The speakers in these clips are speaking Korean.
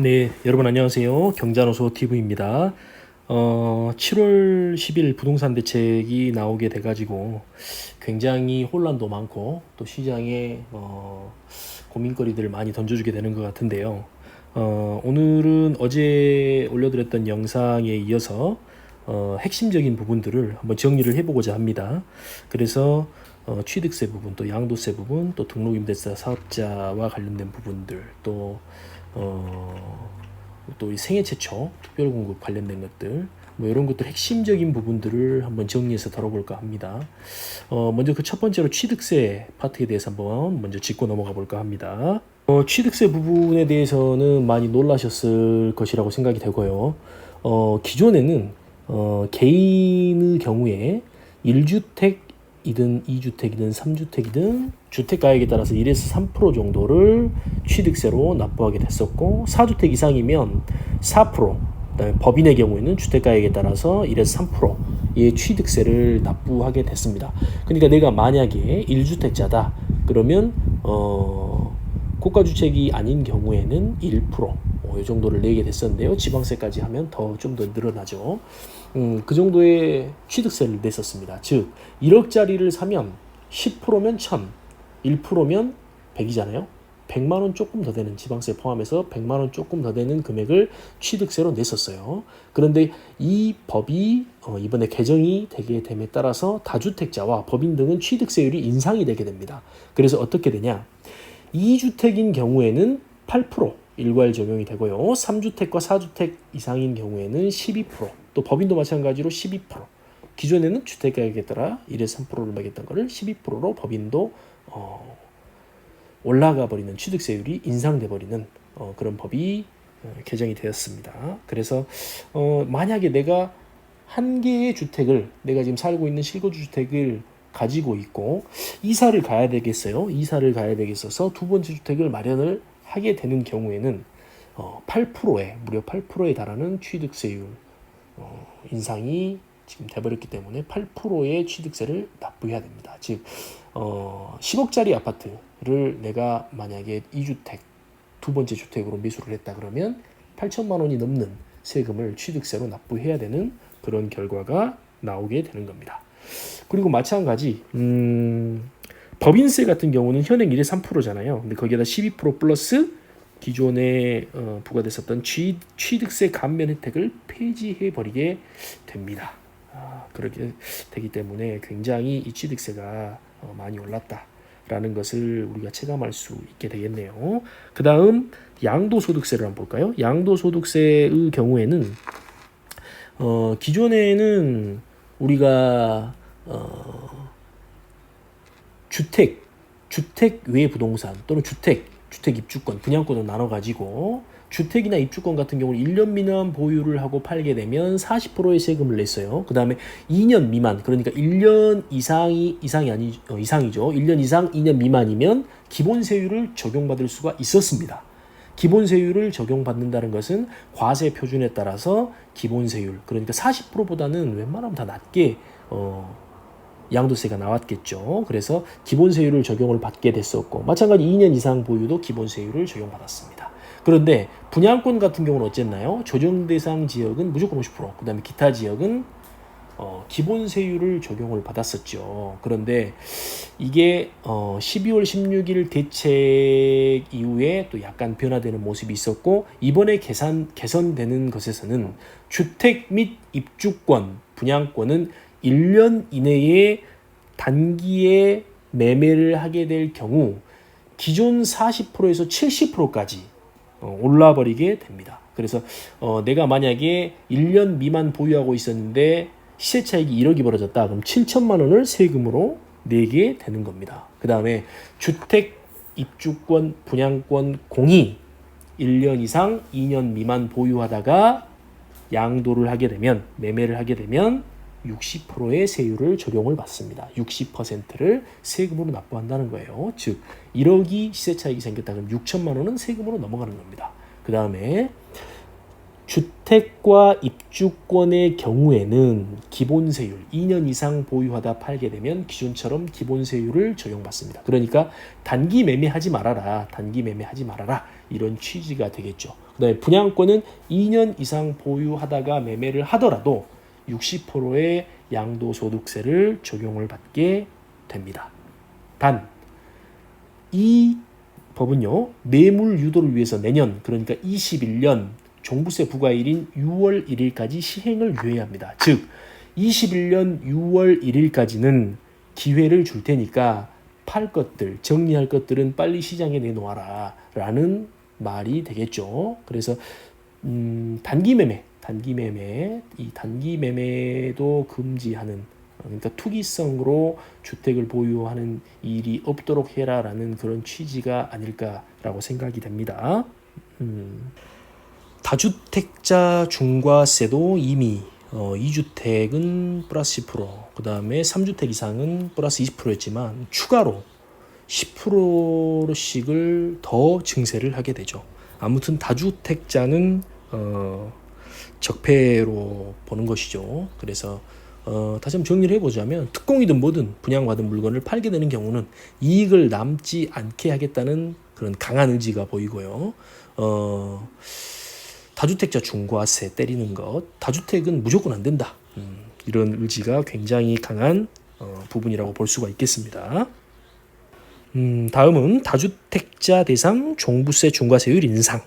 네, 여러분 안녕하세요. 경자노소 TV입니다. 어, 7월 10일 부동산 대책이 나오게 돼가지고 굉장히 혼란도 많고 또 시장에 어, 고민거리들을 많이 던져주게 되는 것 같은데요. 어, 오늘은 어제 올려드렸던 영상에 이어서 어, 핵심적인 부분들을 한번 정리를 해보고자 합니다. 그래서 어, 취득세 부분, 또 양도세 부분, 또 등록임대차 사업자와 관련된 부분들, 또 어, 또이 생애 최초 특별 공급 관련된 것들 뭐 이런 것들 핵심적인 부분들을 한번 정리해서 다뤄볼까 합니다. 어, 먼저 그 첫 번째로 취득세 파트에 대해서 한번 먼저 짚고 넘어가 볼까 합니다. 어, 취득세 부분에 대해서는 많이 놀라셨을 것이라고 생각이 되고요. 어, 기존에는 어, 개인의 경우에 1주택 이든 2주택이든 3주택이든 주택 가액에 따라서 1에서 3% 정도를 취득세로 납부하게 됐었고 4주택 이상이면 4% 그다음에 법인의 경우에는 주택 가액에 따라서 1에서 3%의 취득세를 납부하게 됐습니다. 그러니까 내가 만약에 1주택자다 그러면 어 고가 주택이 아닌 경우에는 1%, 뭐이 정도를 내게 됐었는데요. 지방세까지 하면 더 좀더 늘어나죠. 음, 그 정도의 취득세를 냈었습니다. 즉 1억짜리를 사면 10%면 1000, 1%면 100이잖아요. 100만 원 조금 더 되는 지방세 포함해서 100만 원 조금 더 되는 금액을 취득세로 냈었어요. 그런데 이 법이 어, 이번에 개정이 되게 됨에 따라서 다주택자와 법인 등은 취득세율이 인상이 되게 됩니다. 그래서 어떻게 되냐? 2주택인 경우에는 8% 일괄 적용이 되고요. 3주택과 4주택 이상인 경우에는 12%, 또 법인도 마찬가지로 12%. 기존에는 주택가격에 따라 1에서 3%를 매겼던 거를 12%로 법인도 어, 올라가 버리는 취득세율이 인상돼 버리는 어, 그런 법이 어, 개정이 되었습니다. 그래서 어, 만약에 내가 한 개의 주택을 내가 지금 살고 있는 실거주 주택을 가지고 있고 이사를 가야 되겠어요. 이사를 가야 되겠어서 두 번째 주택을 마련을 하게 되는 경우에는 어, 8%에 무려 8%에 달하는 취득세율 어, 인상이 지금 돼버렸기 때문에 8%의 취득세를 납부해야 됩니다. 즉 어, 10억짜리 아파트를 내가 만약에 2주택 두 번째 주택으로 매수를 했다 그러면 8천만 원이 넘는 세금을 취득세로 납부해야 되는 그런 결과가 나오게 되는 겁니다. 그리고 마찬가지 음, 법인세 같은 경우는 현행 1에 3%잖아요. 근데 거기에다 12% 플러스 기존에 어, 부과됐었던 취, 취득세 감면 혜택을 폐지해 버리게 됩니다. 아, 그렇게 되기 때문에 굉장히 이 취득세가 어, 많이 올랐다라는 것을 우리가 체감할 수 있게 되겠네요. 그 다음 양도소득세를 한번 볼까요? 양도소득세의 경우에는 어, 기존에는 우리가 어, 주택, 주택 외 부동산 또는 주택, 주택 입주권, 분양권을 나눠 가지고 주택이나 입주권 같은 경우는 1년 미만 보유를 하고 팔게 되면 40%의 세금을 냈어요. 그 다음에 2년 미만, 그러니까 1년 이상이, 이상이 아니, 어, 이상이죠. 1년 이상 2년 미만이면 기본세율을 적용받을 수가 있었습니다. 기본세율을 적용받는다는 것은 과세 표준에 따라서 기본세율, 그러니까 40%보다는 웬만하면 다 낮게, 어, 양도세가 나왔겠죠. 그래서 기본세율을 적용을 받게 됐었고, 마찬가지 2년 이상 보유도 기본세율을 적용받았습니다. 그런데 분양권 같은 경우는 어쨌나요? 조정 대상 지역은 무조건 50%, 그 다음에 기타 지역은 어, 기본세율을 적용을 받았었죠. 그런데 이게 어, 12월 16일 대책 이후에 또 약간 변화되는 모습이 있었고 이번에 개선 개선되는 것에서는 주택 및 입주권 분양권은 1년 이내에 단기에 매매를 하게 될 경우 기존 40%에서 70%까지 어, 올라 버리게 됩니다. 그래서 어, 내가 만약에 1년 미만 보유하고 있었는데 시세 차익이 1억이 벌어졌다. 그럼 7천만 원을 세금으로 내게 되는 겁니다. 그 다음에 주택 입주권 분양권 공이 1년 이상 2년 미만 보유하다가 양도를 하게 되면 매매를 하게 되면 60%의 세율을 적용을 받습니다. 60%를 세금으로 납부한다는 거예요. 즉 1억이 시세 차익이 생겼다 그럼 6천만 원은 세금으로 넘어가는 겁니다. 그 다음에 주택과 입주권의 경우에는 기본세율 2년 이상 보유하다 팔게 되면 기존처럼 기본세율을 적용받습니다. 그러니까 단기 매매하지 말아라. 단기 매매하지 말아라. 이런 취지가 되겠죠. 그다음에 분양권은 2년 이상 보유하다가 매매를 하더라도 60%의 양도소득세를 적용을 받게 됩니다. 단 이 법은요 매물 유도를 위해서 내년 그러니까 21년 종부세 부과일인 6월 1일까지 시행을 유예합니다. 즉 21년 6월 1일까지는 기회를 줄 테니까 팔 것들 정리할 것들은 빨리 시장에 내놓아라 라는 말이 되겠죠. 그래서 음, 단기 매매, 단기 매매, 이 단기 매매도 금지하는 그러니까 투기성으로 주택을 보유하는 일이 없도록 해라라는 그런 취지가 아닐까라고 생각이 됩니다. 음, 다주택자 중과세도 이미 어, 2주택은 플러스 10%, 그 다음에 3주택 이상은 플러스 20%였지만 추가로 10%씩을 더 증세를 하게 되죠. 아무튼 다주택자는 어, 적폐로 보는 것이죠. 그래서 어, 다시 한번 정리를 해보자면 특공이든 뭐든 분양받은 물건을 팔게 되는 경우는 이익을 남지 않게 하겠다는 그런 강한 의지가 보이고요. 어, 다주택자 중과세 때리는 것, 다주택은 무조건 안 된다. 음, 이런 의지가 굉장히 강한 어, 부분이라고 볼 수가 있겠습니다. 음, 다음은 다주택자 대상 종부세 중과세율 인상.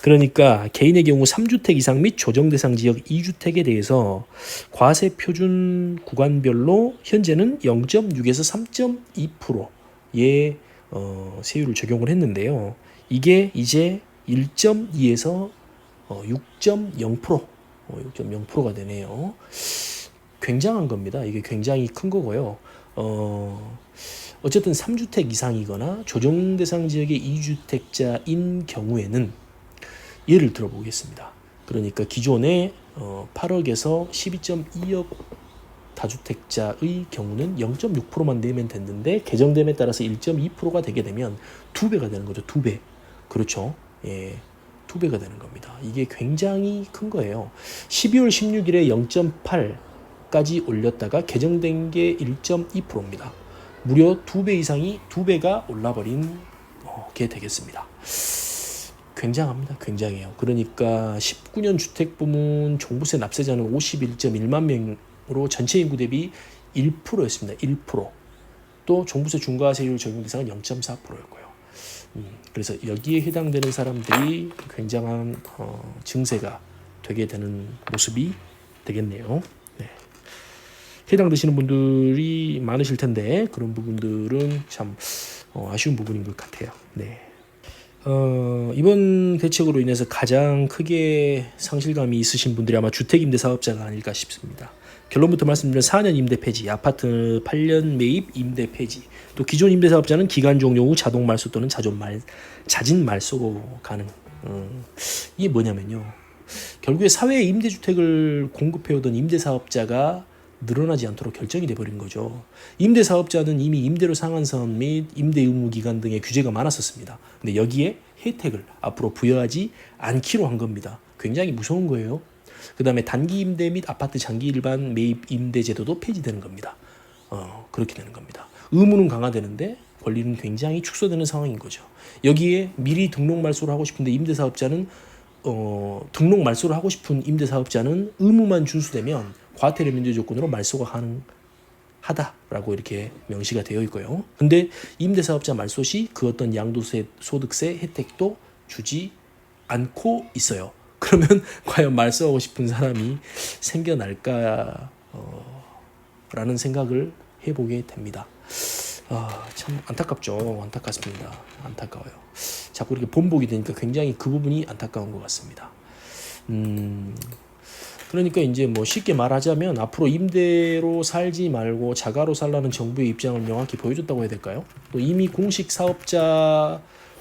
그러니까 개인의 경우 3주택 이상 및 조정 대상 지역 2주택에 대해서 과세 표준 구간별로 현재는 0.6에서 3.2%의 어, 세율을 적용을 했는데요. 이게 이제 1.2에서 어, 6.0% 어, 6.0%가 되네요. 굉장한 겁니다. 이게 굉장히 큰 거고요. 어, 어쨌든 3주택 이상이거나 조정 대상 지역의 2주택자인 경우에는 예를 들어보겠습니다. 그러니까 기존에 어, 8억에서 12.2억 다주택자의 경우는 0.6%만 내면 됐는데 개정됨에 따라서 1.2%가 되게 되면 두 배가 되는 거죠. 두 배. 그렇죠. 예. 두 배가 되는 겁니다. 이게 굉장히 큰 거예요. 12월 16일에 0.8까지 올렸다가 개정된 게 1.2%입니다. 무려 두 배 이상이 두 배가 올라버린 어, 게 되겠습니다. 굉장합니다. 굉장해요. 그러니까 19년 주택 부문 종부세 납세자는 51.1만 명으로 전체 인구 대비 1%였습니다. 1%. 또 종부세 중과세율 적용 대상은 0.4%였고요. 음, 그래서 여기에 해당되는 사람들이 굉장한 어, 증세가 되게 되는 모습이 되겠네요. 네. 해당되시는 분들이 많으실 텐데 그런 부분들은 참 어, 아쉬운 부분인 것 같아요. 네. 어, 이번 대책으로 인해서 가장 크게 상실감이 있으신 분들이 아마 주택임대 사업자가 아닐까 싶습니다. 결론부터 말씀드리면 4년 임대 폐지, 아파트 8년 매입 임대 폐지, 또 기존 임대 사업자는 기간 종료 후 자동 말소 또는 자존 말 자진 말소 가능. 음, 이게 뭐냐면요. 결국에 사회에 임대주택을 공급해오던 임대 사업자가 늘어나지 않도록 결정이 돼버린 거죠. 임대 사업자는 이미 임대료 상한선 및 임대 의무 기간 등의 규제가 많았었습니다. 근데 여기에 혜택을 앞으로 부여하지 않기로 한 겁니다. 굉장히 무서운 거예요. 그 다음에 단기 임대 및 아파트 장기 일반 매입 임대 제도도 폐지되는 겁니다. 어, 그렇게 되는 겁니다. 의무는 강화되는데 권리는 굉장히 축소되는 상황인 거죠. 여기에 미리 등록 말소를 하고 싶은데 임대 사업자는 어, 등록 말소를 하고 싶은 임대 사업자는 의무만 준수되면 과태료 면제 조건으로 말소가 가능하다라고 이렇게 명시가 되어 있고요. 근데 임대사업자 말소 시 그 어떤 양도세 소득세 혜택도 주지 않고 있어요. 그러면 과연 말소하고 싶은 사람이 생겨날까 어, 라는 생각을 해보게 됩니다. 아, 참 안타깝죠. 안타깝습니다. 안타까워요. 자꾸 이렇게 본복이 되니까 굉장히 그 부분이 안타까운 것 같습니다. 음, 그러니까 이제 뭐 쉽게 말하자면 앞으로 임대로 살지 말고 자가로 살라는 정부의 입장을 명확히 보여줬다고 해야 될까요? 또 이미 공식 사업자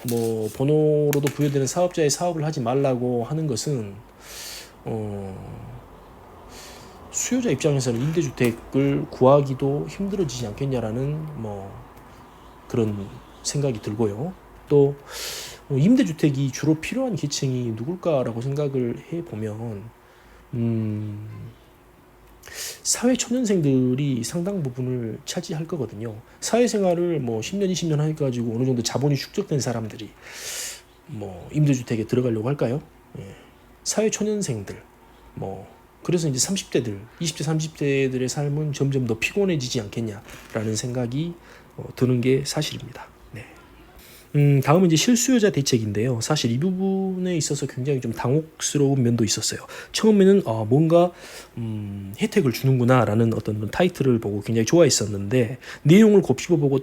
뭐 번호로도 부여되는 사업자의 사업을 하지 말라고 하는 것은 어 수요자 입장에서는 임대주택을 구하기도 힘들어지지 않겠냐라는 뭐 그런 생각이 들고요. 또 임대주택이 주로 필요한 계층이 누굴까라고 생각을 해 보면 음, 사회 초년생들이 상당 부분을 차지할 거거든요. 사회생활을 뭐 10년, 20년 해가지고 어느 정도 자본이 축적된 사람들이 뭐 임대주택에 들어가려고 할까요? 예. 사회 초년생들 뭐 그래서 이제 30대들, 20대, 30대들의 삶은 점점 더 피곤해지지 않겠냐라는 생각이 어, 드는 게 사실입니다. 네. 음, 다음은 이제 실수요자 대책인데요. 사실 이 부분에 있어서 굉장히 좀 당혹스러운 면도 있었어요. 처음에는 어, 뭔가 음, 혜택을 주는구나라는 어떤 타이틀을 보고 굉장히 좋아했었는데 내용을 곱씹어보고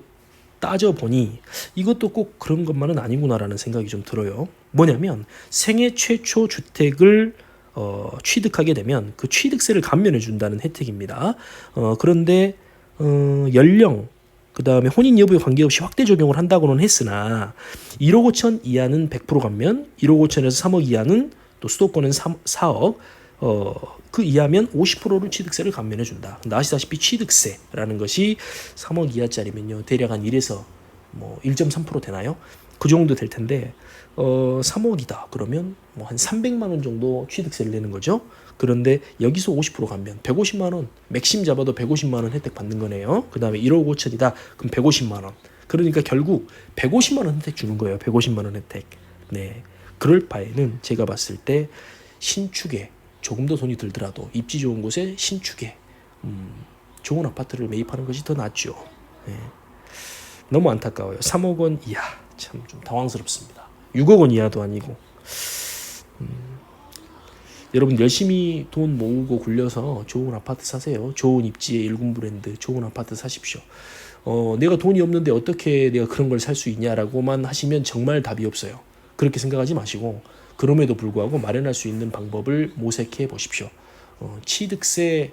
따져보니 이것도 꼭 그런 것만은 아니구나라는 생각이 좀 들어요. 뭐냐면 생애 최초 주택을 어, 취득하게 되면 그 취득세를 감면해 준다는 혜택입니다. 어, 그런데 어, 연령 그 다음에 혼인 여부에 관계없이 확대 적용을 한다고는 했으나 1억 5천 이하는 100% 감면, 1억 5천에서 3억 이하는 또 수도권은 3, 4억, 어, 그 이하면 50%를 취득세를 감면해 준다. 아시다시피 취득세라는 것이 3억 이하짜리면요 대략 한 1에서 뭐 1.3% 되나요? 그 정도 될 텐데 어 3억이다 그러면 뭐 한 300만 원 정도 취득세를 내는 거죠. 그런데 여기서 50% 감면 150만 원 맥심 잡아도 150만 원 혜택 받는 거네요. 그 다음에 1억 5천이다 그럼 150만 원. 그러니까 결국 150만 원 혜택 주는 거예요. 150만 원 혜택. 네. 그럴 바에는 제가 봤을 때 신축에 조금 더 돈이 들더라도 입지 좋은 곳에 신축에 음, 좋은 아파트를 매입하는 것이 더 낫죠. 네. 너무 안타까워요. 3억 원 이하 참 좀 당황스럽습니다. 6억 원 이하도 아니고 음, 여러분 열심히 돈 모으고 굴려서 좋은 아파트 사세요. 좋은 입지의 일군 브랜드 좋은 아파트 사십시오. 어, 내가 돈이 없는데 어떻게 내가 그런 걸 살 수 있냐라고만 하시면 정말 답이 없어요. 그렇게 생각하지 마시고 그럼에도 불구하고 마련할 수 있는 방법을 모색해 보십시오. 어, 취득세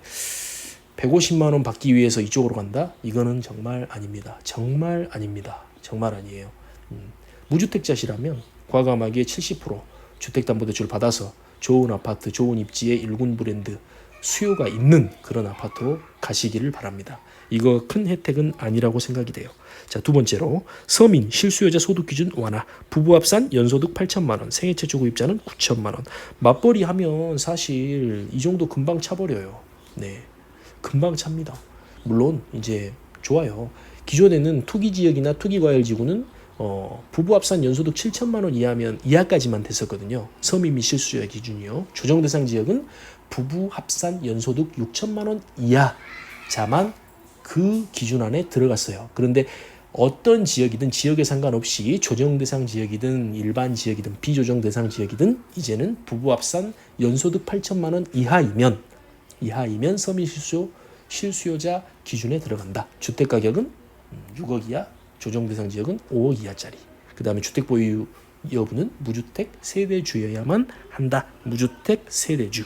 150만 원 받기 위해서 이쪽으로 간다? 이거는 정말 아닙니다. 정말 아닙니다. 정말 아니에요. 음, 무주택자시라면 과감하게 70% 주택담보대출 받아서 좋은 아파트, 좋은 입지의 일군 브랜드 수요가 있는 그런 아파트로 가시기를 바랍니다. 이거 큰 혜택은 아니라고 생각이 돼요. 자, 두 번째로 서민 실수요자 소득 기준 완화. 부부 합산 연소득 8천만 원, 생애 최초 구입자는 9천만 원. 맞벌이 하면 사실 이 정도 금방 차버려요. 네. 금방 찹니다. 물론 이제 좋아요. 기존에는 투기 지역이나 투기 과열 지구는 어, 부부 합산 연소득 7천만 원 이하면 이하까지만 됐었거든요. 서민 및 실수요자 기준이요. 조정 대상 지역은 부부 합산 연소득 6천만 원 이하자만 그 기준 안에 들어갔어요. 그런데 어떤 지역이든 지역에 상관없이 조정 대상 지역이든 일반 지역이든 비조정 대상 지역이든 이제는 부부 합산 연소득 8천만 원 이하이면 이하이면 서민 실수요 실수요자 기준에 들어간다. 주택 가격은 6억 이하, 조정 대상 지역은 5억 이하짜리. 그 다음에 주택 보유 여부는 무주택 세대주여야만 한다. 무주택 세대주.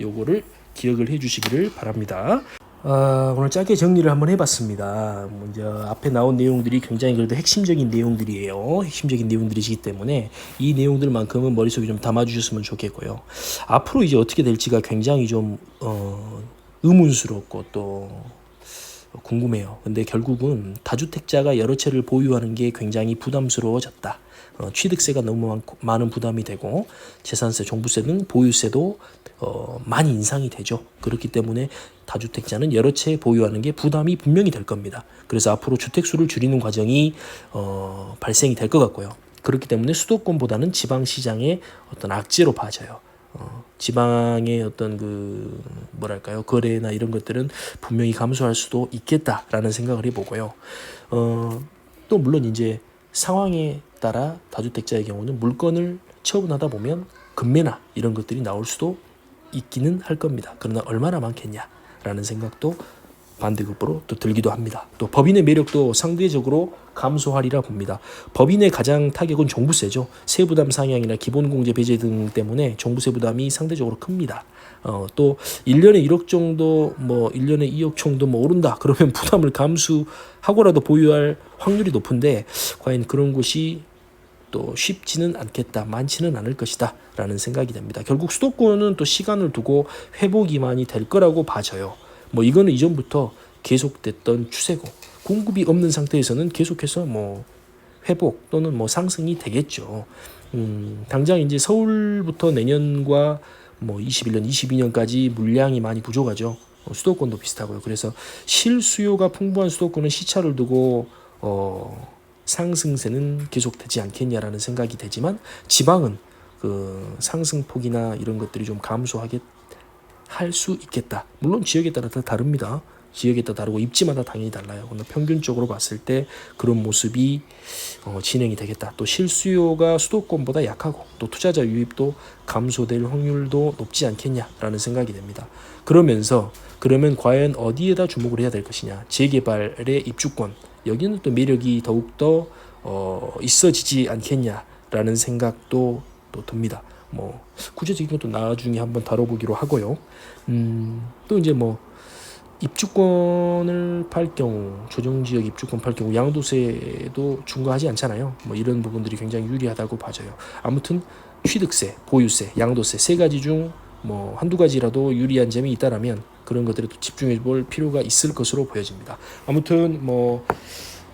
요거를 기억을 해 주시기를 바랍니다. 아, 오늘 짧게 정리를 한번 해봤습니다. 먼저 앞에 나온 내용들이 굉장히 그래도 핵심적인 내용들이에요. 핵심적인 내용들이시기 때문에 이 내용들만큼은 머릿속에 좀 담아주셨으면 좋겠고요. 앞으로 이제 어떻게 될지가 굉장히 좀 어, 의문스럽고 또 궁금해요. 근데 결국은 다주택자가 여러 채를 보유하는 게 굉장히 부담스러워졌다. 어, 취득세가 너무 많고, 많은 부담이 되고 재산세, 종부세 등 보유세도 어, 많이 인상이 되죠. 그렇기 때문에 다주택자는 여러 채 보유하는 게 부담이 분명히 될 겁니다. 그래서 앞으로 주택 수를 줄이는 과정이 어, 발생이 될 것 같고요. 그렇기 때문에 수도권보다는 지방 시장의 어떤 악재로 봐져요. 어, 지방의 어떤 그 뭐랄까요 거래나 이런 것들은 분명히 감소할 수도 있겠다라는 생각을 해보고요. 어, 또 물론 이제 상황에 따라 다주택자의 경우는 물건을 처분하다 보면 금매나 이런 것들이 나올 수도 있기는 할 겁니다. 그러나 얼마나 많겠냐라는 생각도 반대급부로 또 들기도 합니다. 또 법인의 매력도 상대적으로 감소하리라 봅니다. 법인의 가장 타격은 종부세죠. 세부담 상향이나 기본공제 배제 등 때문에 종부세 부담이 상대적으로 큽니다. 어, 또 1년에 1억 정도 뭐 1년에 2억 정도 뭐 오른다. 그러면 부담을 감수하고라도 보유할 확률이 높은데 과연 그런 곳이 또 쉽지는 않겠다, 많지는 않을 것이다 라는 생각이 됩니다. 결국 수도권은 또 시간을 두고 회복이 많이 될 거라고 봐져요. 뭐 이거는 이전부터 계속됐던 추세고 공급이 없는 상태에서는 계속해서 뭐 회복 또는 뭐 상승이 되겠죠. 음, 당장 이제 서울부터 내년과 뭐 21년, 22년까지 물량이 많이 부족하죠. 어, 수도권도 비슷하고요. 그래서 실수요가 풍부한 수도권은 시차를 두고 어, 상승세는 계속되지 않겠냐라는 생각이 되지만 지방은 그 상승폭이나 이런 것들이 좀 감소하게 할 수 있겠다. 물론 지역에 따라 다 다릅니다. 지역에 따라 다르고 입지마다 당연히 달라요. 오늘 평균적으로 봤을 때 그런 모습이 어, 진행이 되겠다. 또 실수요가 수도권보다 약하고 또 투자자 유입도 감소될 확률도 높지 않겠냐라는 생각이 됩니다. 그러면서 그러면 과연 어디에다 주목을 해야 될 것이냐? 재개발의 입주권 여기는 또 매력이 더욱 더 어, 있어지지 않겠냐라는 생각도 또 듭니다. 뭐 구체적인 것도 나중에 한번 다뤄보기로 하고요. 음, 또 이제 뭐 입주권을 팔 경우 조정 지역 입주권 팔 경우 양도세도 중과하지 않잖아요. 뭐 이런 부분들이 굉장히 유리하다고 봐져요. 아무튼 취득세, 보유세, 양도세 세 가지 중 뭐 한두 가지라도 유리한 점이 있다라면 그런 것들에 또 집중해 볼 필요가 있을 것으로 보여집니다. 아무튼 뭐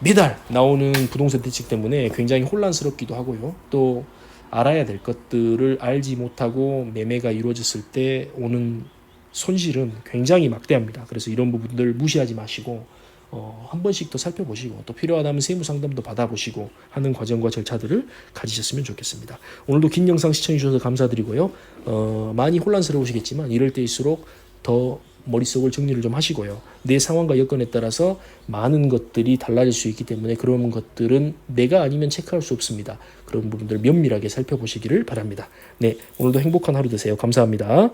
매달 나오는 부동산 대책 때문에 굉장히 혼란스럽기도 하고요. 또 알아야 될 것들을 알지 못하고 매매가 이루어졌을 때 오는 손실은 굉장히 막대합니다. 그래서 이런 부분들 무시하지 마시고 어, 한 번씩 더 살펴보시고 또 필요하다면 세무 상담도 받아보시고 하는 과정과 절차들을 가지셨으면 좋겠습니다. 오늘도 긴 영상 시청해 주셔서 감사드리고요. 어, 많이 혼란스러우시겠지만 이럴 때일수록 더 머릿속을 정리를 좀 하시고요. 내 상황과 여건에 따라서 많은 것들이 달라질 수 있기 때문에 그런 것들은 내가 아니면 체크할 수 없습니다. 그런 부분들 면밀하게 살펴보시기를 바랍니다. 네, 오늘도 행복한 하루 되세요. 감사합니다.